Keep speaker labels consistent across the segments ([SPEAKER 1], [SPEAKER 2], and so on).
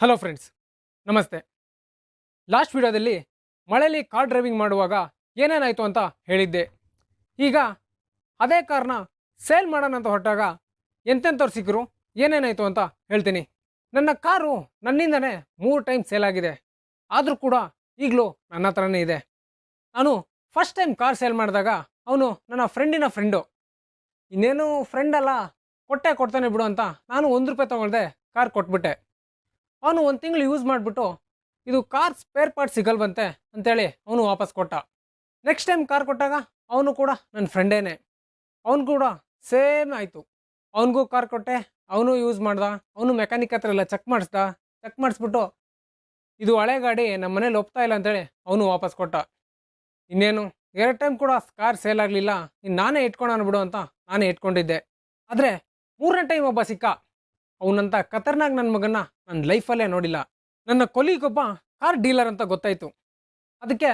[SPEAKER 1] Hello friends ನಮಸ್ತೆ. Last ವಿಡಿಯೋದಲ್ಲಿ ಮಳೆಯಲ್ಲಿ ಕಾರ್ ಡ್ರೈವಿಂಗ್ ಮಾಡುವಾಗ ಏನೇನಾಯಿತು ಅಂತ ಹೇಳಿದ್ದೆ. ಈಗ ಅದೇ ಕಾರ್ನ ಸೇಲ್ ಮಾಡೋಣ ಅಂತ ಹೊರಟಾಗ ಎಂತೆಂಥವ್ರು ಸಿಕ್ಕರು ಏನೇನಾಯಿತು ಅಂತ ಹೇಳ್ತೀನಿ. ನನ್ನ ಕಾರು ನನ್ನಿಂದನೇ ಮೂರು ಟೈಮ್ ಸೇಲ್ ಆಗಿದೆ. ಆದರೂ ಕೂಡ ಈಗಲೂ ನನ್ನ ಹತ್ರನೇ ಇದೆ. ನಾನು ಫಸ್ಟ್ ಟೈಮ್ ಕಾರ್ ಸೇಲ್ ಮಾಡಿದಾಗ ಅವನು ನನ್ನ ಫ್ರೆಂಡಿನ ಫ್ರೆಂಡು ಇನ್ನೇನು ಫ್ರೆಂಡ್ ಅಲ್ಲ, ಕೊಟ್ಟೆ ಕೊಡ್ತಾನೆ ಬಿಡು ಅಂತ ನಾನು ಒಂದು ರೂಪಾಯಿ ತೊಗೊಳ್ದೆ ಕಾರ್ ಕೊಟ್ಬಿಟ್ಟೆ. ಅವನು ಒಂದು ತಿಂಗಳು ಯೂಸ್ ಮಾಡಿಬಿಟ್ಟು ಇದು ಕಾರ್ ಸ್ಪೇರ್ ಪಾರ್ಟ್ ಸಿಗಲ್ವಂತೆ ಅಂತೇಳಿ ಅವನು ವಾಪಸ್ ಕೊಟ್ಟ. ನೆಕ್ಸ್ಟ್ ಟೈಮ್ ಕಾರ್ ಕೊಟ್ಟಾಗ ಅವನು ಕೂಡ ನನ್ನ ಫ್ರೆಂಡೇನೆ ಅವನು ಕೂಡ ಸೇಮ್ ಆಯಿತು. ಅವನಿಗೂ ಕಾರ್ ಕೊಟ್ಟೆ, ಅವನು ಯೂಸ್ ಮಾಡ್ದ, ಅವನು ಮೆಕ್ಯಾನಿಕ್ ಹತ್ರ ಎಲ್ಲ ಚೆಕ್ ಮಾಡಿಸ್ದ ಚೆಕ್ ಮಾಡಿಸ್ಬಿಟ್ಟು ಇದು ಹಳೆ ಗಾಡಿ ನಮ್ಮ ಮನೇಲಿ ಒಪ್ತಾ ಇಲ್ಲ ಅಂತೇಳಿ ಅವನು ವಾಪಸ್ ಕೊಟ್ಟ. ಇನ್ನೇನು, ಎರಡು ಟೈಮ್ ಕೂಡ ಕಾರ್ ಸೇಲ್ ಆಗಲಿಲ್ಲ ಇನ್ನು ನಾನೇ ಇಟ್ಕೊಂಡು ಬಿಡು ಅಂತ ನಾನೇ ಇಟ್ಕೊಂಡಿದ್ದೆ. ಆದರೆ ಮೂರನೇ ಟೈಮ್ ಒಬ್ಬ ಸಿಕ್ಕ. ಅವನಂತ ಖತರ್ನಾಕ್ ನನ್ನ ಮಗನ್ನ ನನ್ನ ಲೈಫಲ್ಲೇ ನೋಡಿಲ್ಲ. ನನ್ನ ಕೊಲಿಗೊಬ್ಬ ಕಾರ್ ಡೀಲರ್ ಅಂತ ಗೊತ್ತಾಯಿತು. ಅದಕ್ಕೆ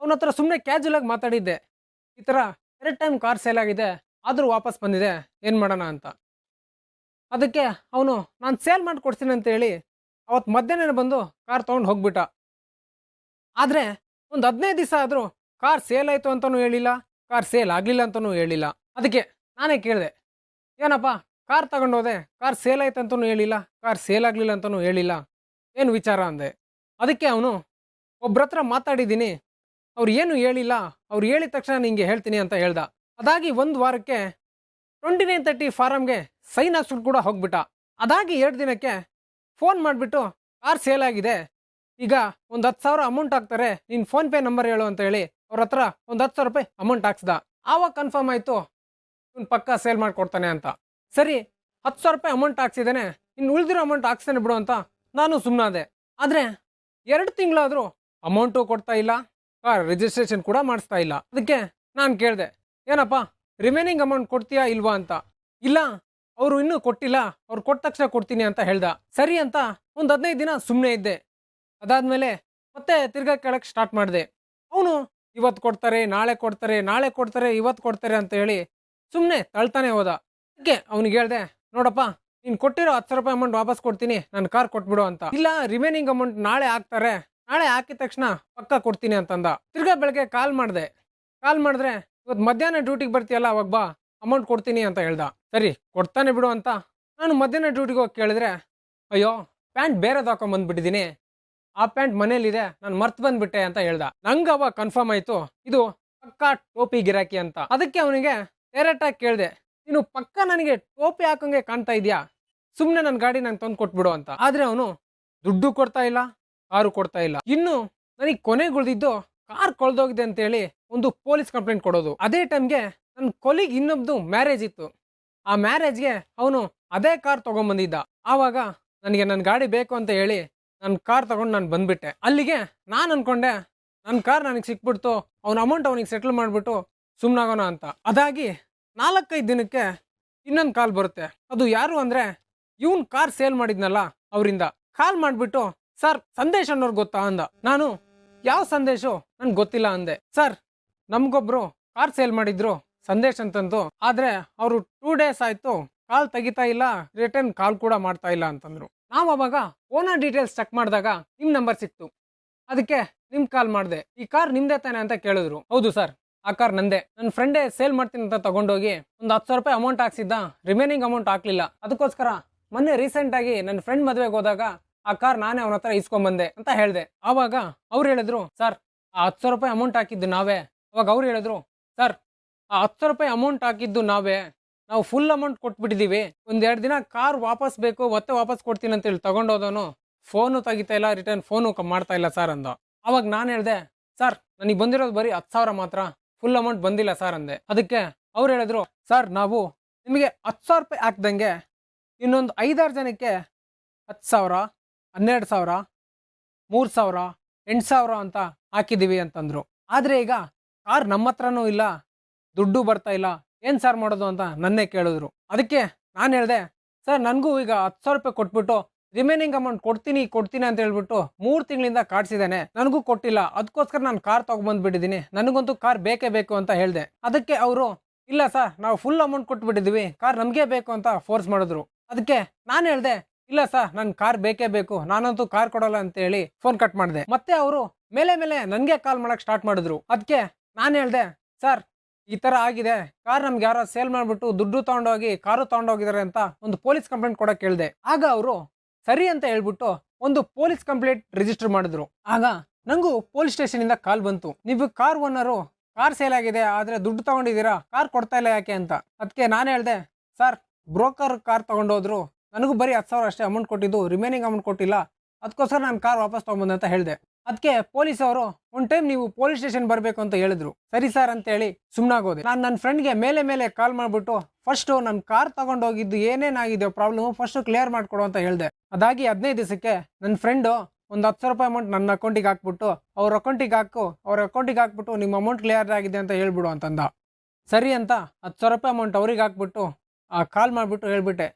[SPEAKER 1] ಅವನ ಹತ್ರ ಸುಮ್ಮನೆ ಕ್ಯಾಜುಲಾಗಿ ಮಾತಾಡಿದ್ದೆ. ಈ ಥರ ಎರಡು ಟೈಮ್ ಕಾರ್ ಸೇಲ್ ಆಗಿದೆ, ಆದರೂ ವಾಪಸ್ ಬಂದಿದೆ, ಏನು ಮಾಡೋಣ ಅಂತ. ಅದಕ್ಕೆ ಅವನು, ನಾನು ಸೇಲ್ ಮಾಡಿ ಕೊಡ್ತೀನಿ ಅಂತ ಹೇಳಿ ಅವತ್ತು ಮಧ್ಯಾಹ್ನ ಬಂದು ಕಾರ್ ತೊಗೊಂಡು ಹೋಗ್ಬಿಟ್ಟ. ಆದರೆ ಒಂದು ಹದಿನೈದು ದಿವಸ ಆದರೂ ಕಾರ್ ಸೇಲ್ ಆಯಿತು ಅಂತಲೂ ಹೇಳಿಲ್ಲ, ಕಾರ್ ಸೇಲ್ ಆಗಲಿಲ್ಲ ಅಂತಲೂ ಹೇಳಿಲ್ಲ. ಅದಕ್ಕೆ ನಾನೇ ಕೇಳಿದೆ, ಏನಪ್ಪ ಕಾರ್ ತಗೊಂಡೋದೆ ಕಾರ್ ಸೇಲ್ ಆಯ್ತು ಅಂತಲೂ ಹೇಳಿಲ್ಲ. ಕಾರ್ ಸೇಲ್ ಆಗಲಿಲ್ಲ ಅಂತಲೂ ಹೇಳಿಲ್ಲ. ಏನು ವಿಚಾರ ಅಂದೆ. ಅದಕ್ಕೆ ಅವನು ಒಬ್ರ ಹತ್ರ ಮಾತಾಡಿದ್ದೀನಿ. ಅವ್ರು ಏನು ಹೇಳಿಲ್ಲ. ಅವ್ರು ಹೇಳಿದ ತಕ್ಷಣ ನಿಂಗೆ ಹೇಳ್ತೀನಿ ಅಂತ ಹೇಳ್ದ. ಅದಾಗಿ ಒಂದು ವಾರಕ್ಕೆ ಟ್ವೆಂಟಿ ನೈನ್ ತರ್ಟಿ ಫಾರಮ್ಗೆ ಸೈನ್ ಹಾಕ್ಸ್ಬಿಟ್ಟು ಕೂಡ ಹೋಗ್ಬಿಟ್ಟ. ಅದಾಗಿ ಎರಡು ದಿನಕ್ಕೆ ಫೋನ್ ಮಾಡಿಬಿಟ್ಟು, ಕಾರ್ ಸೇಲ್ ಆಗಿದೆ. ಈಗ ಒಂದು ಹತ್ತು ಸಾವಿರ ಅಮೌಂಟ್ ಹಾಕ್ತಾರೆ. ನೀನು ಫೋನ್ಪೇ ನಂಬರ್ ಹೇಳು ಅಂತ ಹೇಳಿ ಅವ್ರ ಹತ್ರ ಒಂದು ಹತ್ತು ಸಾವಿರ ರೂಪಾಯಿ ಅಮೌಂಟ್ ಹಾಕ್ಸ್ದ. ಆವಾಗ ಕನ್ಫರ್ಮ್ ಆಯಿತು, ಇವ್ನು ಪಕ್ಕ ಸೇಲ್ ಮಾಡಿಕೊಡ್ತಾನೆ ಅಂತ. ಸರಿ, ಹತ್ತು ಸಾವಿರ ರೂಪಾಯಿ ಅಮೌಂಟ್ ಹಾಕ್ಸಿದ್ದೇನೆ. ಇನ್ನು ಉಳಿದಿರೋ ಅಮೌಂಟ್ ಹಾಕ್ಸ್ತಾನೆ ಬಿಡು ಅಂತ ನಾನು ಸುಮ್ಮನಾದೆ ಆದರೆ ಎರಡು ತಿಂಗಳಾದರೂ ಅಮೌಂಟು ಕೊಡ್ತಾ ಇಲ್ಲ ಕಾರ್ ರಿಜಿಸ್ಟ್ರೇಷನ್ ಕೂಡ ಮಾಡಿಸ್ತಾ ಇಲ್ಲ. ಅದಕ್ಕೆ ನಾನು ಕೇಳಿದೆ, ಏನಪ್ಪ ರಿಮೈನಿಂಗ್ ಅಮೌಂಟ್ ಕೊಡ್ತೀಯಾ ಇಲ್ವಾ ಅಂತ. ಇಲ್ಲ, ಅವರು ಇನ್ನೂ ಕೊಟ್ಟಿಲ್ಲ, ಅವ್ರು ಕೊಟ್ಟ ತಕ್ಷಣ ಕೊಡ್ತೀನಿ ಅಂತ ಹೇಳ್ದ. ಸರಿ ಅಂತ ಒಂದು ಹದಿನೈದು ದಿನ ಸುಮ್ಮನೆ ಇದ್ದೆ. ಅದಾದಮೇಲೆ ಮತ್ತೆ ತಿರ್ಗಾ ಕೇಳಕ್ಕೆ ಸ್ಟಾರ್ಟ್ ಮಾಡಿದೆ. ಅವನು ಇವತ್ತು ಕೊಡ್ತಾರೆ, ನಾಳೆ ಕೊಡ್ತಾರೆ ನಾಳೆ ಕೊಡ್ತಾರೆ ಇವತ್ತು ಕೊಡ್ತಾರೆ ಅಂತ ಹೇಳಿ ಸುಮ್ಮನೆ ತಳ್ತಾನೆ ಹೋದ. ಅದಕ್ಕೆ ಅವ್ನಿಗೆ ಹೇಳ್ದೆ, ನೋಡಪ್ಪ, ನೀನು ಕೊಟ್ಟಿರೋ ಹತ್ತು ಸಾವಿರ ರೂಪಾಯಿ ಅಮೌಂಟ್ ವಾಪಸ್ ಕೊಡ್ತೀನಿ ನನ್ನ ಕಾರ್ ಕೊಟ್ಬಿಡು ಅಂತ. ಇಲ್ಲ ರಿಮೈನಿಂಗ್ ಅಮೌಂಟ್ ನಾಳೆ ಹಾಕ್ತಾರೆ, ನಾಳೆ ಹಾಕಿದ ತಕ್ಷಣ ಪಕ್ಕ ಕೊಡ್ತೀನಿ ಅಂತಂದ. ತಿರ್ಗಾ ಬೆಳಗ್ಗೆ ಕಾಲ್ ಮಾಡಿದೆ. ಕಾಲ್ ಮಾಡಿದ್ರೆ ಇವತ್ತು ಮಧ್ಯಾಹ್ನ ಡ್ಯೂಟಿಗೆ ಬರ್ತೀಯಲ್ಲ, ಅವಾಗ ಬಾ ಅಮೌಂಟ್ ಕೊಡ್ತೀನಿ ಅಂತ ಹೇಳ್ದ. ಸರಿ, ಕೊಡ್ತಾನೆ ಬಿಡು ಅಂತ. ನಾನು ಮಧ್ಯಾಹ್ನ ಡ್ಯೂಟಿಗೆ ಹೋಗಿ ಕೇಳಿದ್ರೆ, ಅಯ್ಯೋ, ಪ್ಯಾಂಟ್ ಬೇರೆ ತಗೊಂಬಂದ್ಬಿಟ್ಟಿದ್ದೀನಿ ಬಂದ್ಬಿಟ್ಟಿದ್ದೀನಿ ಆ ಪ್ಯಾಂಟ್ ಮನೇಲಿದೆ ನಾನು ಮರ್ತ್ ಬಂದ್ಬಿಟ್ಟೆ ಅಂತ ಹೇಳ್ದ. ನಂಗೆ ಅವಾಗ ಕನ್ಫರ್ಮ್ ಆಯಿತು, ಇದು ಪಕ್ಕಾ ಟೋಪಿ ಗಿರಾಕಿ ಅಂತ. ಅದಕ್ಕೆ ಅವನಿಗೆ ಡೈರೆಕ್ಟಾಗಿ ಕೇಳಿದೆ ನೀನು ಪಕ್ಕ ನನಗೆ ಟೋಪಿ ಹಾಕಂಗೆ ಕಾಣ್ತಾ ಇದೆಯಾ? ಸುಮ್ಮನೆ ನನ್ನ ಗಾಡಿ ನಂಗೆ ತಂದು ಕೊಟ್ಬಿಡು ಅಂತ. ಆದರೆ ಅವನು ದುಡ್ಡು ಕೊಡ್ತಾ ಇಲ್ಲ, ಕಾರು ಕೊಡ್ತಾ ಇಲ್ಲ. ಇನ್ನು ನನಗೆ ಕೊನೆಗುಳ್ದಿದ್ದು ಕಾರ್ ಕೊಳ್ದೋಗಿದೆ ಅಂತೇಳಿ ಒಂದು ಪೊಲೀಸ್ ಕಂಪ್ಲೇಂಟ್ ಕೊಡೋದು. ಅದೇ ಟೈಮ್ಗೆ ನನ್ನ ಕೊಲಿಗೆ ಇನ್ನೊಬ್ದು ಮ್ಯಾರೇಜ್ ಇತ್ತು. ಆ ಮ್ಯಾರೇಜ್ಗೆ ಅವನು ಅದೇ ಕಾರ್ ತಗೊಂಬಂದಿದ್ದ. ಆವಾಗ ನನಗೆ ನನ್ನ ಗಾಡಿ ಬೇಕು ಅಂತ ಹೇಳಿ ನನ್ನ ಕಾರ್ ತಗೊಂಡು ನಾನು ಬಂದ್ಬಿಟ್ಟೆ. ಅಲ್ಲಿಗೆ ನಾನು ಅನ್ಕೊಂಡೆ ನನ್ನ ಕಾರ್ ನನಗೆ ಸಿಕ್ಬಿಡ್ತು, ಅವನ ಅಮೌಂಟ್ ಅವನಿಗೆ ಸೆಟ್ಲ್ ಮಾಡಿಬಿಟ್ಟು ಸುಮ್ಮನಾಗೋಣ ಅಂತ. ಅದಾಗಿ ನಾಲ್ಕೈದು ದಿನಕ್ಕೆ ಇನ್ನೊಂದು ಕಾಲ್ ಬರುತ್ತೆ. ಅದು ಯಾರು ಅಂದರೆ ಇವನ್ ಕಾರ್ ಸೇಲ್ ಮಾಡಿದ್ನಲ್ಲ ಅವರಿಂದ. ಕಾಲ್ ಮಾಡಿಬಿಟ್ಟು, ಸರ್, ಸಂದೇಶ ಅನ್ನೋರು ಗೊತ್ತಾ? ಅಂದ. ನಾನು, ಯಾವ ಸಂದೇಶ? ನನ್ಗೆ ಗೊತ್ತಿಲ್ಲ ಅಂದೆ. ಸರ್, ನಮಗೊಬ್ರು ಕಾರ್ ಸೇಲ್ ಮಾಡಿದ್ರು ಸಂದೇಶ್ ಅಂತಂದು. ಆದರೆ ಅವರು ಟೂ ಡೇಸ್ ಆಯಿತು ಕಾಲ್ ತೆಗಿತಾ ಇಲ್ಲ, ರಿಟರ್ನ್ ಕಾಲ್ ಕೂಡ ಮಾಡ್ತಾ ಇಲ್ಲ ಅಂತಂದ್ರು. ನಾವು ಅವಾಗ ಓನರ್ ಡೀಟೇಲ್ಸ್ ಚೆಕ್ ಮಾಡಿದಾಗ ನಿಮ್ಮ ನಂಬರ್ ಸಿಕ್ತು. ಅದಕ್ಕೆ ನಿಮ್ ಕಾಲ್ ಮಾಡಿದೆ. ಈ ಕಾರ್ ನಿಮ್ದೇ ತಾನೆ ಅಂತ ಕೇಳಿದ್ರು. ಹೌದು ಸರ್. ಆ ಕಾರ್ ನಂದೆ. ನನ್ನ ಫ್ರೆಂಡೇ ಸೇಲ್ ಮಾಡ್ತೀನಿ ಅಂತ ತಗೊಂಡೋಗಿ ಒಂದು ಹತ್ತು ಸಾವಿರ ರೂಪಾಯಿ ಅಮೌಂಟ್ ಹಾಕ್ಸಿದ್ದ. ರಿಮೈನಿಂಗ್ ಅಮೌಂಟ್ ಹಾಕ್ಲಿಲ್ಲ. ಅದಕ್ಕೋಸ್ಕರ ಮೊನ್ನೆ ರೀಸೆಂಟ್ ಆಗಿ ನನ್ನ ಫ್ರೆಂಡ್ ಮದುವೆಗೆ ಹೋದಾಗ ಆ ಕಾರ್ ನಾನೇ ಅವನ ಹತ್ರ ಇಸ್ಕೊಂಬಂದೆ ಅಂತ ಹೇಳಿದೆ. ಆವಾಗ ಅವ್ರು ಹೇಳಿದ್ರು, ಸರ್, ಆ ಹತ್ತು ಸಾವಿರ ರೂಪಾಯಿ ಅಮೌಂಟ್ ಹಾಕಿದ್ದು ನಾವೇ. ಅವಾಗ ಅವ್ರು ಹೇಳಿದ್ರು, ಸರ್, ಆ ಹತ್ತು ಸಾವಿರ ರೂಪಾಯಿ ಅಮೌಂಟ್ ಹಾಕಿದ್ದು ನಾವೇ. ನಾವು ಫುಲ್ ಅಮೌಂಟ್ ಕೊಟ್ಬಿಟ್ಟಿದ್ದೀವಿ ಒಂದೆರಡು ದಿನ ಕಾರ್ ವಾಪಸ್ ಬೇಕು, ಮತ್ತೆ ವಾಪಸ್ ಕೊಡ್ತೀನಿ ಅಂತ ಹೇಳಿ ತಗೊಂಡೋದವನು ಫೋನು ತೆಗಿತಾ ಇಲ್ಲ ರಿಟರ್ನ್ ಫೋನು ಮಾಡ್ತಾ ಇಲ್ಲ ಸರ್ ಅಂದ. ಅವಾಗ ನಾನು ಹೇಳಿದೆ, ಸರ್, ನನಗೆ ಬಂದಿರೋದು ಬರೀ ಹತ್ತು ಸಾವಿರ ಮಾತ್ರ. ಫುಲ್ ಅಮೌಂಟ್ ಬಂದಿಲ್ಲ ಸರ್ ಅಂದೆ. ಅದಕ್ಕೆ ಅವ್ರು ಹೇಳಿದ್ರು ಸರ್ ನಾವು ನಿಮಗೆ ಹತ್ತು ಸಾವಿರ ರೂಪಾಯಿ ಹಾಕ್ದಂಗೆ ಇನ್ನೊಂದು ಐದಾರು ಜನಕ್ಕೆ ಹತ್ತು ಸಾವಿರ, ಹನ್ನೆರಡು ಸಾವಿರ, ಮೂರು ಸಾವಿರ, ಎಂಟು ಸಾವಿರ ಅಂತ ಹಾಕಿದ್ದೀವಿ ಅಂತಂದ್ರು. ಆದರೆ ಈಗ ಕಾರ್ ನಮ್ಮ ಹತ್ರನೂ ಇಲ್ಲ, ದುಡ್ಡು ಬರ್ತಾ ಇಲ್ಲ, ಏನು ಸರ್ ಮಾಡೋದು ಅಂತ ನನ್ನೇ ಕೇಳಿದ್ರು. ಅದಕ್ಕೆ ನಾನು ಹೇಳಿದೆ ಸರ್ ನನಗೂ ಈಗ ಹತ್ತು ಸಾವಿರ ರೂಪಾಯಿ ಕೊಟ್ಬಿಟ್ಟು ರಿಮೈನಿಂಗ್ ಅಮೌಂಟ್ ಕೊಡ್ತೀನಿ ಕೊಡ್ತೀನಿ ಅಂತ ಹೇಳ್ಬಿಟ್ಟು ಮೂರು ತಿಂಗಳಿಂದ ಕಾಡ್ಸಿದ್ದಾನೆ. ನನಗೂ ಕೊಟ್ಟಿಲ್ಲ. ಅದಕ್ಕೋಸ್ಕರ ನಾನು ಕಾರ್ ತಗೊಂಡ್ಬಂದ್ಬಿಟ್ಟಿದ್ದೀನಿ. ನನಗಂತೂ ಕಾರ್ ಬೇಕೇ ಬೇಕು ಅಂತ ಹೇಳಿದೆ. ಅದಕ್ಕೆ ಅವರು, ಇಲ್ಲ ಸರ್, ನಾವು ಫುಲ್ ಅಮೌಂಟ್ ಕೊಟ್ಬಿಟ್ಟಿದ್ವಿ ಕಾರ್ ನಮಗೆ ಬೇಕು ಅಂತ ಫೋರ್ಸ್ ಮಾಡಿದ್ರು. ಅದಕ್ಕೆ ನಾನು ಹೇಳಿದೆ, ಇಲ್ಲ ಸರ್ ನನ್ನ ಕಾರ್ ಬೇಕೇ ಬೇಕು. ನಾನಂತೂ ಕಾರ್ ಕೊಡಲ್ಲ ಅಂತ ಹೇಳಿ ಫೋನ್ ಕಟ್ ಮಾಡಿದೆ. ಮತ್ತೆ ಅವರು ಮೇಲೆ ಮೇಲೆ ನನಗೆ ಕಾಲ್ ಮಾಡೋಕ್ಕೆ ಸ್ಟಾರ್ಟ್ ಮಾಡಿದ್ರು. ಅದಕ್ಕೆ ನಾನು ಹೇಳಿದೆ, ಸರ್, ಈ ಥರ ಆಗಿದೆ. ಕಾರ್ ನಮ್ಗೆ ಯಾರೋ ಸೇಲ್ ಮಾಡಿಬಿಟ್ಟು ದುಡ್ಡು ತೊಗೊಂಡೋಗಿ ಕಾರು ತಗೊಂಡೋಗಿದ್ದಾರೆ ಅಂತ ಒಂದು ಪೊಲೀಸ್ ಕಂಪ್ಲೇಂಟ್ ಕೊಡೋಕೆ ಹೇಳಿದೆ. ಆಗ ಅವರು ಸರಿ ಅಂತ ಹೇಳ್ಬಿಟ್ಟು ಒಂದು ಪೊಲೀಸ್ ಕಂಪ್ಲೇಂಟ್ ರಿಜಿಸ್ಟರ್ ಮಾಡಿದ್ರು. ಆಗ ನಂಗೂ ಪೊಲೀಸ್ ಸ್ಟೇಷನ್ ಇಂದ ಕಾಲ್ ಬಂತು. ನೀವು ಕಾರ್ ಓನರು ಕಾರ್ ಸೇಲ್ ಆಗಿದೆ, ಆದ್ರೆ ದುಡ್ಡು ತಗೊಂಡಿದ್ದೀರಾ, ಕಾರ್ ಕೊಡ್ತಾ ಇಲ್ಲ ಯಾಕೆ ಅಂತ. ಅದಕ್ಕೆ ನಾನು ಹೇಳ್ದೆ, ಸರ್, ಬ್ರೋಕರ್ ಕಾರ್ ತಗೊಂಡೋದ್ರು, ನನಗೂ ಬರೀ ಹತ್ತು ಸಾವಿರ ಅಷ್ಟೇ ಅಮೌಂಟ್ ಕೊಟ್ಟಿದ್ದು ರಿಮೈನಿಂಗ್ ಅಮೌಂಟ್ ಕೊಟ್ಟಿಲ್ಲ ಅದಕ್ಕೋಸ್ಕರ ನಾನು ಕಾರ್ ವಾಪಸ್ ತೊಗೊಂಬಂದೆ ಅಂತ ಹೇಳಿದೆ. ಅದಕ್ಕೆ ಪೊಲೀಸ್ ಅವರು ಒಂದು ಟೈಮ್ ನೀವು ಪೊಲೀಸ್ ಸ್ಟೇಷನ್ ಬರಬೇಕು ಅಂತ ಹೇಳಿದ್ರು. ಸರಿ ಸರ್ ಅಂತ ಹೇಳಿ ಸುಮ್ಮನಾಗೋದೆ ನಾನು ನನ್ನ ಫ್ರೆಂಡ್ಗೆ ಮೇಲೆ ಮೇಲೆ ಕಾಲ್ ಮಾಡಿಬಿಟ್ಟು ಫಸ್ಟು ನನ್ನ ಕಾರ್ ತಗೊಂಡೋಗಿದ್ದು ಏನೇನಾಗಿದೆ ಪ್ರಾಬ್ಲಮ್ ಫಸ್ಟ್ ಕ್ಲಿಯರ್ ಮಾಡಿಕೊಡು ಅಂತ ಹೇಳಿದೆ. ಅದಾಗಿ ಹದಿನೈದು ದಿವಸಕ್ಕೆ ನನ್ನ ಫ್ರೆಂಡು ಒಂದು ಹತ್ತು ಸಾವಿರ ರೂಪಾಯಿ ಅಮೌಂಟ್ ನನ್ನ ಅಕೌಂಟಿಗೆ ಹಾಕ್ಬಿಟ್ಟು, ಅವ್ರ ಅಕೌಂಟಿಗೆ ಹಾಕು, ಅವ್ರ ಅಕೌಂಟಿಗೆ ಹಾಕ್ಬಿಟ್ಟು ನಿಮ್ಮ ಅಮೌಂಟ್ ಕ್ಲಿಯರ್ ಆಗಿದೆ ಅಂತ ಹೇಳ್ಬಿಡು ಅಂತಂದ. ಸರಿ ಅಂತ ಹತ್ತು ಸಾವಿರ ರೂಪಾಯಿ ಅಮೌಂಟ್ ಅವ್ರಿಗೆ ಹಾಕ್ಬಿಟ್ಟು ಕಾಲ್ ಮಾಡಿಬಿಟ್ಟು ಹೇಳ್ಬಿಟ್ಟೆ.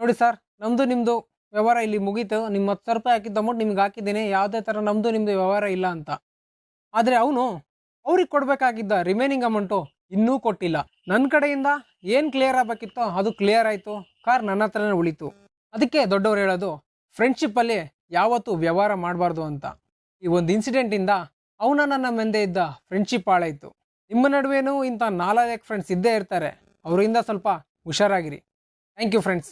[SPEAKER 1] ನೋಡಿ ಸರ್ ನಮ್ಮದು ನಿಮ್ಮದು ವ್ಯವಹಾರ ಇಲ್ಲಿ ಮುಗೀತು. ನಿಮ್ಮ ಹತ್ತು ಸಾವಿರ ರೂಪಾಯಿ ಹಾಕಿದ್ದ ಅಮೌಂಟ್ ನಿಮ್ಗೆ ಹಾಕಿದ್ದೀನಿ. ಯಾವುದೇ ಥರ ನಮ್ಮದು ನಿಮ್ಮದು ವ್ಯವಹಾರ ಇಲ್ಲ ಅಂತ. ಆದರೆ ಅವನು ಅವ್ರಿಗೆ ಕೊಡಬೇಕಾಗಿದ್ದ ರಿಮೈನಿಂಗ್ ಅಮೌಂಟು ಇನ್ನೂ ಕೊಟ್ಟಿಲ್ಲ. ನನ್ನ ಕಡೆಯಿಂದ ಏನು ಕ್ಲಿಯರ್ ಆಗಬೇಕಿತ್ತೋ ಅದು ಕ್ಲಿಯರ್ ಆಯಿತು. ಕಾರ್ ನನ್ನ ಹತ್ರನೇ ಉಳಿತು. ಅದಕ್ಕೆ ದೊಡ್ಡವ್ರು ಹೇಳೋದು ಫ್ರೆಂಡ್ಶಿಪ್ಪಲ್ಲಿ ಯಾವತ್ತೂ ವ್ಯವಹಾರ ಮಾಡಬಾರ್ದು ಅಂತ. ಈ ಒಂದು ಇನ್ಸಿಡೆಂಟಿಂದ ಅವನ ನನ್ನ ಮೆಂದೆ ಇದ್ದ ಫ್ರೆಂಡ್ಶಿಪ್ ಹಾಳಾಯಿತು. ನಿಮ್ಮ ನಡುವೆನೂ ಇಂಥ ನಾಲ್ಕು ಫ್ರೆಂಡ್ಸ್ ಇದ್ದೇ ಇರ್ತಾರೆ. ಅವರಿಂದ ಸ್ವಲ್ಪ ಹುಷಾರಾಗಿರಿ. Thank you friends